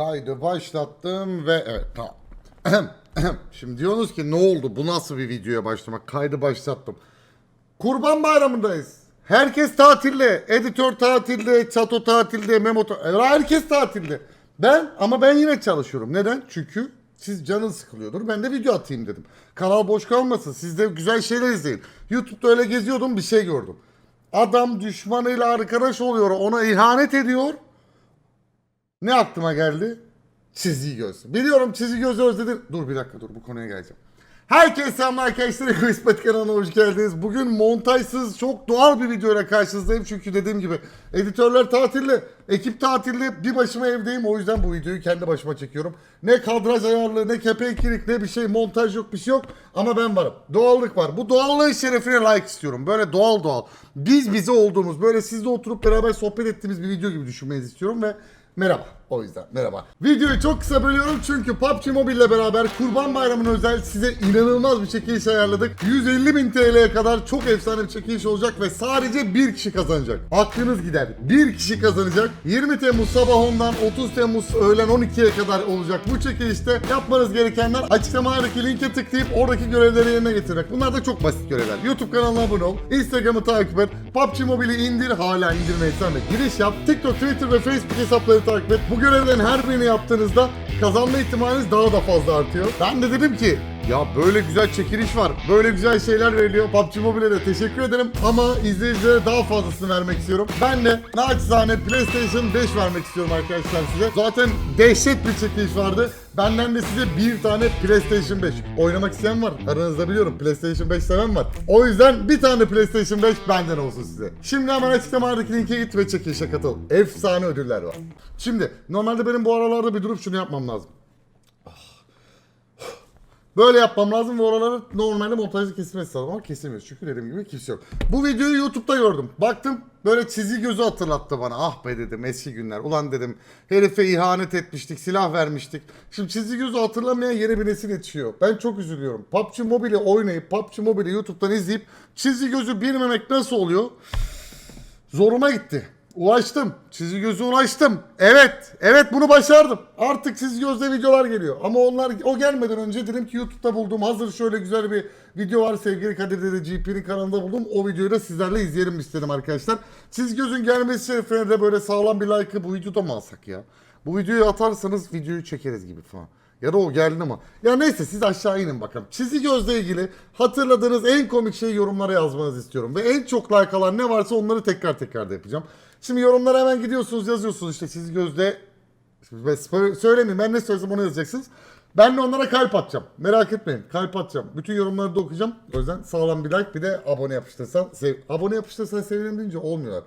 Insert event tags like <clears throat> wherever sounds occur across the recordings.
Kaydı başlattım ve evet tamam. <clears throat> Şimdi diyorsunuz ki ne oldu bu nasıl bir videoya başlamak kaydı başlattım. Kurban bayramındayız. Herkes tatilde. Editör tatilde, Çato tatilde, Memo ta- Herkes tatilde. Ben ama ben yine çalışıyorum. Neden? Çünkü siz canın sıkılıyordur. Ben de video atayım dedim. Kanal boş kalmasın. Siz de güzel şeyler izleyin. YouTube'da öyle geziyordum bir şey gördüm. Adam düşmanıyla arkadaş oluyor. Ona ihanet ediyor. Ne aklıma geldi? Çizgi göz. Biliyorum çizgi gözü özledin. Dur bir dakika dur bu konuya geleceğim. Herkese selamlar arkadaşlar. <laughs> Egoist Pati kanalına hoş geldiniz. Bugün montajsız çok doğal bir videoyla karşınızdayım. Çünkü dediğim gibi editörler tatilde, ekip tatilde. Bir başıma evdeyim. O yüzden bu videoyu kendi başıma çekiyorum. Ne kadraj ayarlı, ne kepenkilik, ne bir şey, montaj yok, bir şey yok. Ama ben varım. Doğallık var. Bu doğallığın şerefine like istiyorum. Böyle doğal doğal. Biz bize olduğumuz, böyle sizle oturup beraber sohbet ettiğimiz bir video gibi düşünmenizi istiyorum ve Merhaba. O yüzden merhaba. Videoyu çok kısa bölüyorum çünkü PUBG Mobile ile beraber Kurban Bayramı'na özel size inanılmaz bir çekiliş ayarladık. 150 bin TL'ye kadar çok efsane bir çekiliş olacak ve sadece bir kişi kazanacak. Aklınız gider. Bir kişi kazanacak. 20 Temmuz sabah 10'dan 30 Temmuz öğlen 12'ye kadar olacak bu çekilişte. Yapmanız gerekenler açıklamalardaki linke tıklayıp oradaki görevleri yerine getirmek. Bunlar da çok basit görevler. YouTube kanalına abone ol. Instagram'ı takip et. PUBG Mobile'i indir. Hala indirmeysen de giriş yap. TikTok, Twitter ve Facebook hesapları takip et. Bu görevlerin her birini yaptığınızda kazanma ihtimaliniz daha da fazla artıyor. Ben de dedim ki ya böyle güzel çekiliş var. Böyle güzel şeyler veriliyor. PUBG Mobile'e de teşekkür ederim. Ama izleyicilere daha fazlasını vermek istiyorum. Ben de naçizane PlayStation 5 vermek istiyorum arkadaşlar size. Zaten dehşet bir çekiliş vardı. Benden de size bir tane PlayStation 5. Oynamak isteyen var. Aranızda biliyorum PlayStation 5 seven var. O yüzden bir tane PlayStation 5 benden olsun size. Şimdi hemen açıklamadaki linke git ve çekilişe katıl. Efsane ödüller var. Şimdi normalde benim bu aralarda bir durup şunu yapmam lazım. Böyle yapmam lazım ve oraları normalde montajda kesilmesi lazım ama kesemiyoruz çünkü dediğim gibi kimse yok. Bu videoyu YouTube'da gördüm. Baktım böyle çizgi gözü hatırlattı bana. Ah be dedim eski günler. Ulan dedim herife ihanet etmiştik, silah vermiştik. Şimdi çizgi gözü hatırlamayan yeni bir nesil yetişiyor. Ben çok üzülüyorum. PUBG Mobile'i oynayıp PUBG Mobile'i YouTube'dan izleyip çizgi gözü bilmemek nasıl oluyor? Zoruma gitti. Ulaştım. Çizgi gözü ulaştım. Evet. Evet bunu başardım. Artık çizgi gözle videolar geliyor. Ama onlar o gelmeden önce dedim ki YouTube'da buldum. Hazır şöyle güzel bir video var sevgili Kadir Dede GP'nin kanalında buldum. O videoyu da sizlerle izleyelim istedim arkadaşlar. Çizgi gözün gelmesi şerefine de böyle sağlam bir like'ı bu videoda mı alsak ya? Bu videoyu atarsanız videoyu çekeriz gibi falan. Ya da o geldi ama. Ya neyse siz aşağı inin bakalım. Çizgi gözle ilgili hatırladığınız en komik şeyi yorumlara yazmanızı istiyorum. Ve en çok like alan ne varsa onları tekrar tekrar da yapacağım. Şimdi yorumlara hemen gidiyorsunuz yazıyorsunuz işte çizgi gözle. Şimdi ben ne söylesem onu yazacaksınız. Ben de onlara kalp atacağım. Merak etmeyin kalp atacağım. Bütün yorumları da okuyacağım. O yüzden sağlam bir like bir de abone yapıştırsan. Sev abone yapıştırsan sevinirim deyince olmuyorlar.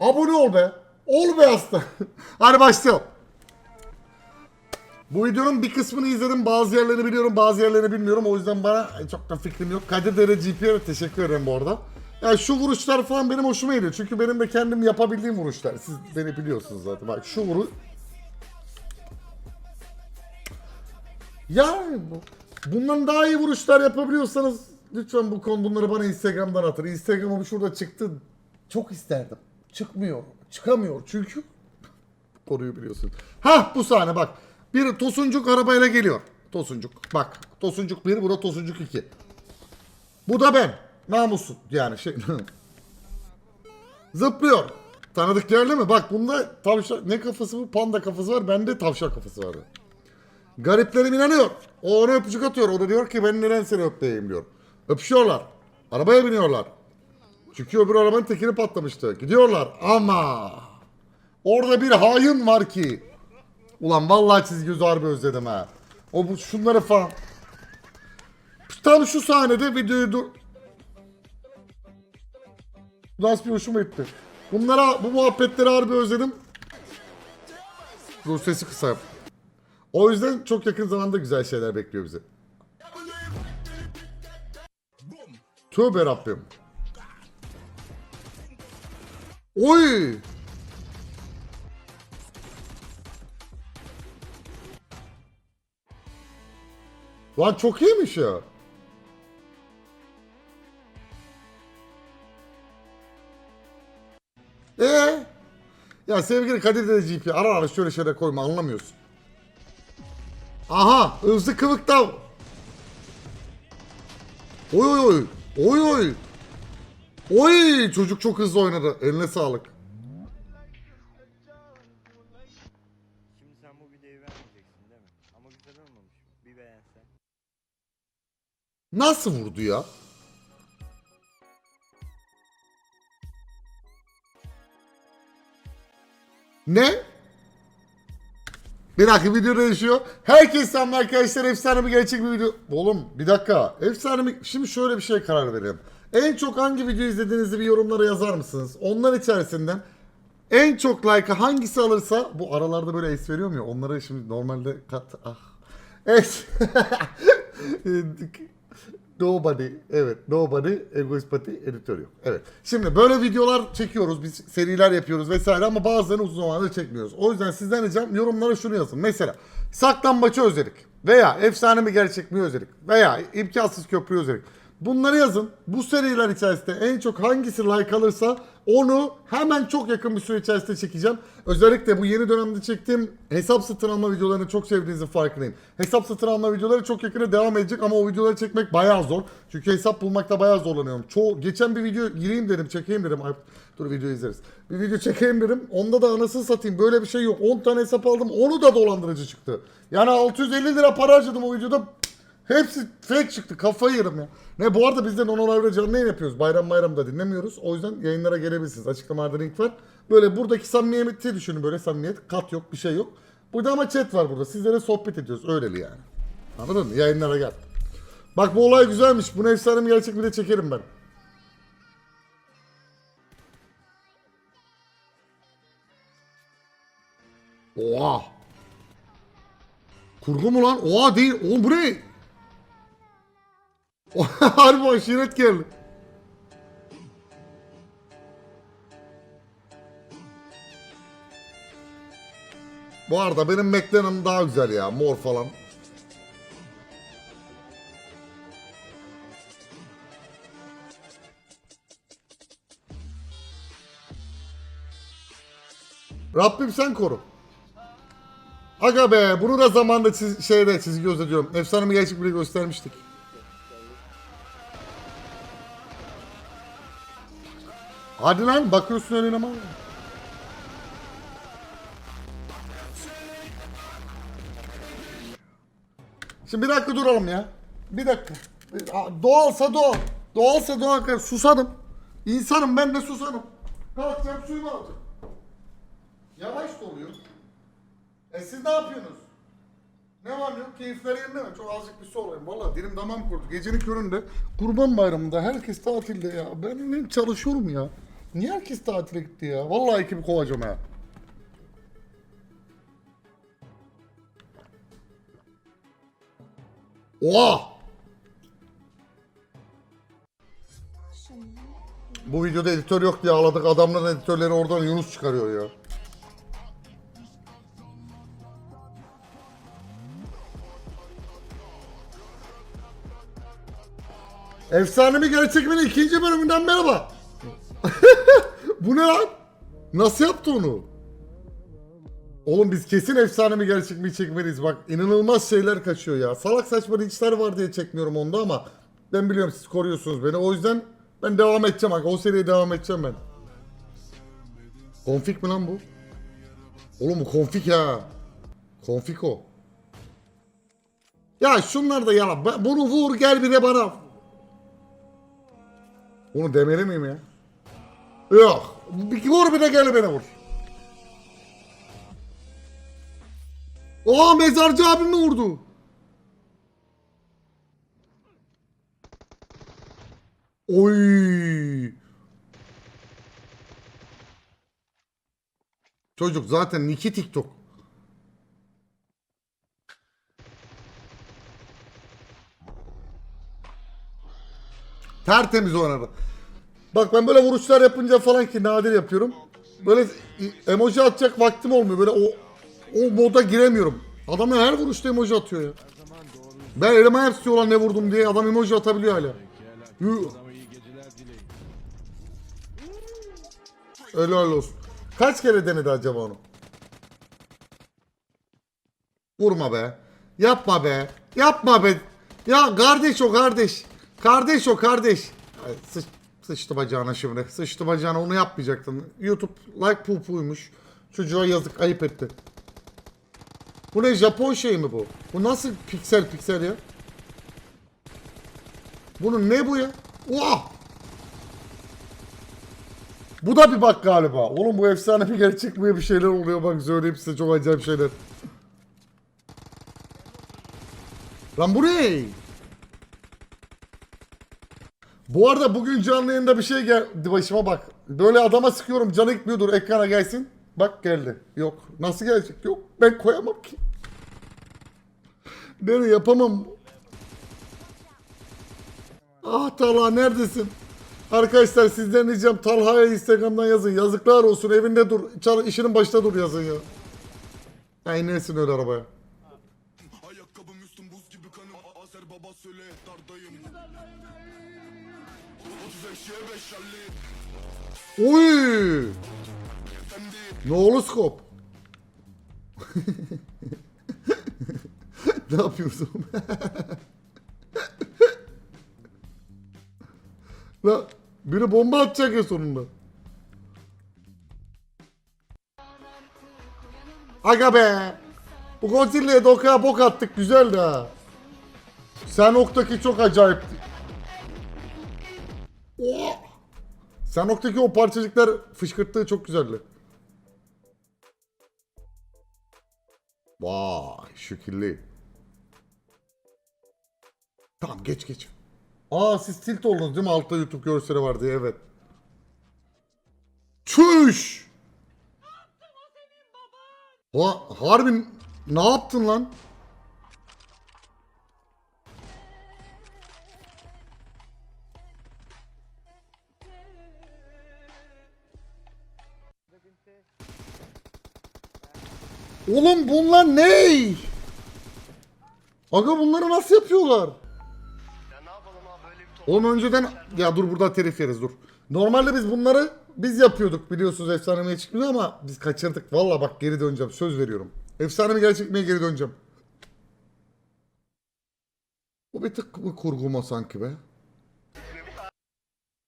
Abone ol be. Ol be hasta. <laughs> Hadi başlayalım. Bu videonun bir kısmını izledim. Bazı yerlerini biliyorum, bazı yerlerini bilmiyorum. O yüzden bana çok da fikrim yok. Kadir Dere GP'ye teşekkür ederim bu arada. Ya şu vuruşlar falan benim hoşuma gidiyor. Çünkü benim de kendim yapabildiğim vuruşlar. Siz beni biliyorsunuz zaten. Bak şu vuru... Bu, bundan daha iyi vuruşlar yapabiliyorsanız lütfen bu konu bunları bana Instagram'dan atın. Instagram'ım şurada çıktı. Çok isterdim. Çıkmıyor. Çıkamıyor çünkü konuyu biliyorsun. Hah bu sahne bak. Bir Tosuncuk arabayla geliyor. Tosuncuk. Bak. Tosuncuk 1, bu da Tosuncuk 2. Bu da ben. Namusun yani şey. <laughs> Zıplıyor. Tanıdık geldi mi? Bak bunda tavşan ne kafası bu? Panda kafası var. Bende tavşan kafası var. Gariplerim inanıyor. O ona öpücük atıyor. O da diyor ki ben neden seni öpeyim diyor. Öpüşüyorlar. Arabaya biniyorlar. Çünkü öbür arabanın tekeri patlamıştı. Gidiyorlar ama orada bir hain var ki. Ulan vallahi çizgi harbi özledim ha. O bu şunları falan. Tam şu sahnede videoyu dur. Nasıl bir hoşuma gitti. Bunlara bu muhabbetleri harbi özledim. Dur sesi kısa yap. O yüzden çok yakın zamanda güzel şeyler bekliyor bizi. Tövbe Rabbim. Oy! Lan çok iyiymiş ya. Ya sevgili Kadir de GP ara ara şöyle şeyler koyma anlamıyorsun. Aha hızlı kıvıkta. Oy oy oy. Oy oy. Oy çocuk çok hızlı oynadı. Eline sağlık. Şimdi sen bu videoyu vermeyeceksin değil mi? Ama güzel olmamış. Bir beğensen. Nasıl vurdu ya? Ne? Bir dakika video değişiyor. Herkes selam arkadaşlar efsane bir gerçek bir video. Oğlum bir dakika. Efsane bir... Şimdi şöyle bir şey karar verelim. En çok hangi video izlediğinizi bir yorumlara yazar mısınız? Onlar içerisinden en çok like'ı hangisi alırsa bu aralarda böyle es veriyorum ya onları şimdi normalde kat ah. Es. <laughs> Nobody. Evet. Nobody. Egoist Pati editör yok. Evet. Şimdi böyle videolar çekiyoruz. Biz seriler yapıyoruz vesaire ama bazılarını uzun zamandır çekmiyoruz. O yüzden sizden ricam yorumlara şunu yazın. Mesela saklambaçı özledik. Veya efsane mi gerçek mi özledik. Veya imkansız köprü özledik. Bunları yazın. Bu seriler içerisinde en çok hangisi like alırsa onu hemen çok yakın bir süre içerisinde çekeceğim. Özellikle bu yeni dönemde çektiğim hesap satın alma videolarını çok sevdiğinizin farkındayım. Hesap satın alma videoları çok yakına devam edecek ama o videoları çekmek bayağı zor. Çünkü hesap bulmakta bayağı zorlanıyorum. Çoğu geçen bir video gireyim dedim, çekeyim dedim. Ay, dur video izleriz. Bir video çekeyim dedim. Onda da anasını satayım. Böyle bir şey yok. 10 tane hesap aldım. Onu da dolandırıcı çıktı. Yani 650 lira para harcadım o videoda. Hepsi fake çıktı. Kafayı yerim ya. Ne bu arada biz de Nono Live'da canlı yayın yapıyoruz. Bayram bayramda dinlemiyoruz. O yüzden yayınlara gelebilirsiniz. Açıklamada link var. Böyle buradaki samimiyeti düşünün böyle samimiyet. Kat yok bir şey yok. Burada ama chat var burada. Sizlere sohbet ediyoruz. Öyleli yani. Anladın mı? Yayınlara gel. Bak bu olay güzelmiş. Bunu efsane mi gerçek bir de çekerim ben. Oha. Kurgu mu lan? Oha değil. Oğlum bu ne? <laughs> Harbi aşiret geldi. Bu arada benim McLaren'ım daha güzel ya. Mor falan. Rabbim sen koru. Aga be bunu da zamanda çiz, şeyde çizgi gözetiyorum. Efsane mi gerçek bile göstermiştik. Hadi lan bakıyorsun önüne ama. Şimdi bir dakika duralım ya. Bir dakika. Doğalsa doğal. Doğalsa doğal. Susadım. İnsanım ben de susadım. Kalkacağım suyumu alacağım. Yavaş doluyor. E siz ne yapıyorsunuz? Ne var ne yok? Keyifler yerinde mi? Çok azıcık bir su olayım. Valla dilim damam kurdu. Gecenin köründe kurban bayramında herkes tatilde ya. Ben ben çalışıyorum ya. Niye herkes tatile gitti ya? Vallahi ekibi kovacağım ha. Oha! Bu videoda editör yok diye ağladık. Adamların editörleri oradan Yunus çıkarıyor ya. Efsane mi gerçek mi ikinci bölümünden merhaba. <laughs> Bu ne lan? Nasıl yaptı onu? Oğlum biz kesin efsane mi gerçek mi çekmeliyiz. Bak inanılmaz şeyler kaçıyor ya. Salak saçma işler var diye çekmiyorum onda ama ben biliyorum siz koruyorsunuz beni. O yüzden ben devam edeceğim. Bak o seriye devam edeceğim ben. Konfig mi lan bu? Oğlum bu konfig ya. Konfig o. Ya şunlar da yalan. Bunu vur gel bir de bana. Bunu demeli miyim ya? Yok. Vur bir de gel beni vur. Aa mezarcı abimi vurdu. Oy. Çocuk zaten Niki TikTok. Tertemiz oynadı. Bak ben böyle vuruşlar yapınca falan ki nadir yapıyorum. Böyle emoji atacak vaktim olmuyor. Böyle o o moda giremiyorum. Adamlar her vuruşta emoji atıyor ya. Ben elime hepsi olan ne vurdum diye adam emoji atabiliyor hala. Yuh. Helal olsun. Kaç kere denedi acaba onu? Vurma be. Yapma be. Yapma be. Ya kardeş o kardeş. Kardeş o kardeş. Ay, Sıç, sıçtı bacağına şimdi. Sıçtı bacağına onu yapmayacaktın. YouTube like pupuymuş. Çocuğa yazık ayıp etti. Bu ne Japon şey mi bu? Bu nasıl piksel piksel ya? Bunun ne bu ya? Oha! Bu da bir bak galiba. Oğlum bu efsane bir gerçek mi bir şeyler oluyor bak söyleyeyim size çok acayip şeyler. Lan bu ne? Bu arada bugün canlı yayında bir şey geldi başıma bak. Böyle adama sıkıyorum canı gitmiyordur ekrana gelsin. Bak geldi. Yok. Nasıl gelecek? Yok. Ben koyamam ki. Ben yapamam. Ah Talha neredesin? Arkadaşlar sizden ricam Talha'ya Instagram'dan yazın. Yazıklar olsun evinde dur. Çal, işinin başında dur yazın ya. Ay nesin öyle arabaya. Ayakkabım üstüm buz gibi kanım A- Azer baba söyle dardayım 35'e 5 Oy! Ne olur skop? <laughs> ne yapıyorsun? <laughs> La biri bomba atacak ya sonunda. Aga be. Bu Godzilla'ya Doka'ya bok attık güzeldi ha. Sen oktaki çok acayipti. Oh! Sen oktaki o parçacıklar fışkırttığı çok güzeldi. Vay şekilli. Tamam geç geç. Aa siz tilt oldunuz değil mi? Altta YouTube görseli var diye evet. Çüş! Ha, harbi ne yaptın lan? Oğlum bunlar ne? Aga bunları nasıl yapıyorlar? Ya bir. Oğlum önceden ya dur burada telif yeriz dur. Normalde biz bunları biz yapıyorduk biliyorsunuz efsanemiye çıkmıyor ama biz kaçırdık. Valla bak geri döneceğim söz veriyorum. Efsanemi gerçekliğe geri döneceğim. Bu bir tık mı kurgu mu sanki be?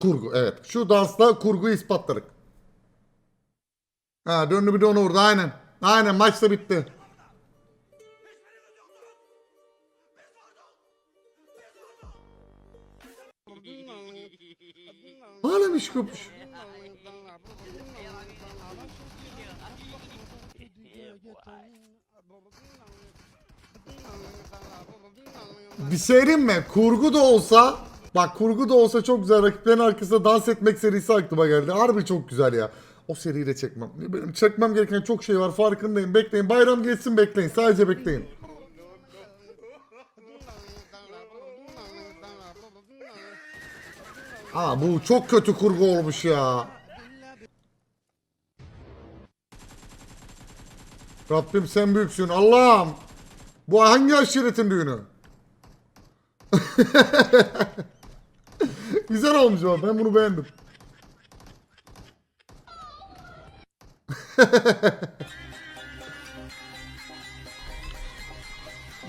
Kurgu evet. Şu dansla kurguyu ispatladık. Ha döndü bir de onu vurdu aynen. Aynen maç da bitti. Hala iş kopmuş. Bir şey diyeyim mi? Kurgu da olsa Bak kurgu da olsa çok güzel rakiplerin arkasında dans etmek serisi aklıma geldi. Harbi çok güzel ya. O seriyi de çekmem. Benim çekmem gereken çok şey var farkındayım. Bekleyin bayram geçsin bekleyin. Sadece bekleyin. Aa bu çok kötü kurgu olmuş ya. Rabbim sen büyüksün. Allah'ım. Bu hangi aşiretin düğünü? <laughs> Güzel olmuş ama ben bunu beğendim.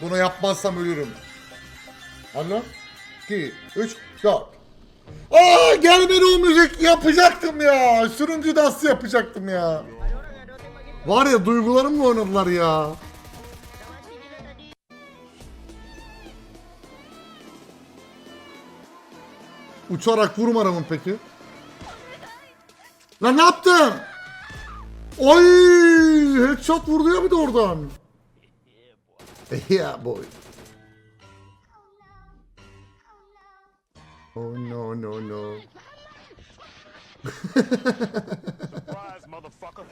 Bunu yapmazsam ölürüm. Alo? 2, 3, 4. Aa gelmedi o müzik yapacaktım ya. Sürüncü dansı yapacaktım ya. Var ya duygularımla oynadılar ya. Uçarak vurmadı mı peki? Lan ne yaptın? Oy! Headshot vurdu ya bir de oradan. Yeah boy. Oh no no no. Surprise motherfucker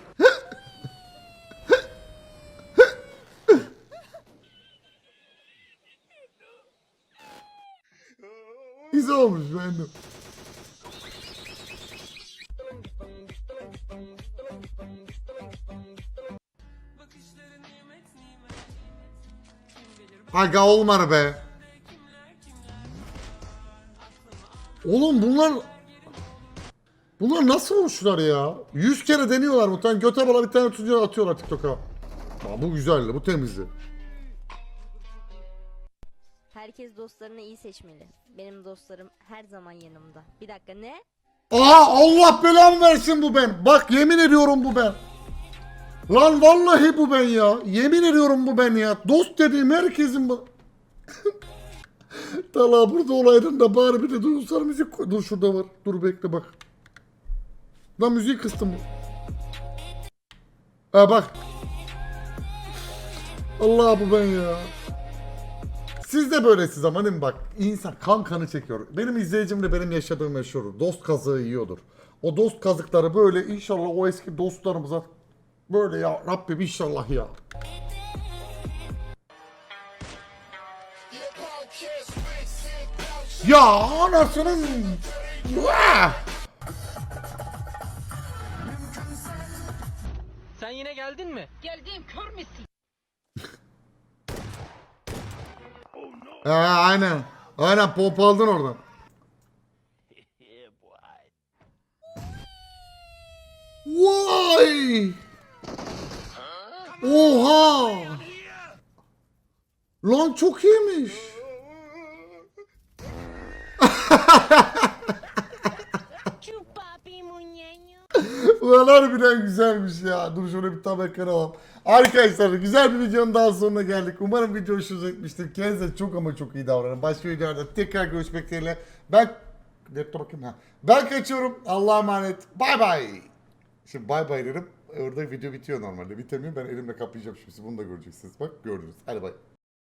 Güzel olmuş beğendim. Aga olmadı be. Oğlum bunlar Bunlar nasıl olmuşlar ya? 100 kere deniyorlar muhtemelen. Göte bala bir tane tutuyor atıyorlar TikTok'a. Aa, bu güzeldi, bu temizdi. Herkes dostlarını iyi seçmeli. Benim dostlarım her zaman yanımda. Bir dakika ne? Aa Allah belamı versin bu ben. Bak yemin ediyorum bu ben. Lan vallahi bu ben ya. Yemin ediyorum bu ben ya. Dost dediğim herkesin bu. <laughs> Tala burada olaydın da bari bir de duygusal müzik koy. Dur şurada var. Dur bekle bak. Lan müziği kıstım. Ha bak. Allah bu ben ya. Siz de böylesiniz ama değil mi bak insan kan kanı çekiyor. Benim izleyicim de benim yaşadığım yaşıyor. Dost kazığı yiyordur. O dost kazıkları böyle inşallah o eski dostlarımıza böyle ya Rabbim inşallah ya. Ya anasının! Sen yine geldin mi? Geldiğim kör müsün? Ha, aynen. Aynen pompa aldın oradan. <laughs> Vay! Oha! Lan çok iyiymiş. <laughs> Ulan harbiden güzelmiş ya. Dur şöyle bir tam ekran alalım. Arkadaşlar güzel bir videonun daha sonuna geldik. Umarım video hoşunuza gitmiştir. Kendinize çok ama çok iyi davranın. Başka videolarda tekrar görüşmek dileğiyle. Ben... Laptop bakayım ha. Ben kaçıyorum. Allah'a emanet. Bay bay. Şimdi bay bay dedim. Orada video bitiyor normalde. Bitemiyor. Ben elimle kapayacağım şimdi. Bunu da göreceksiniz. Bak gördünüz. Hadi bay.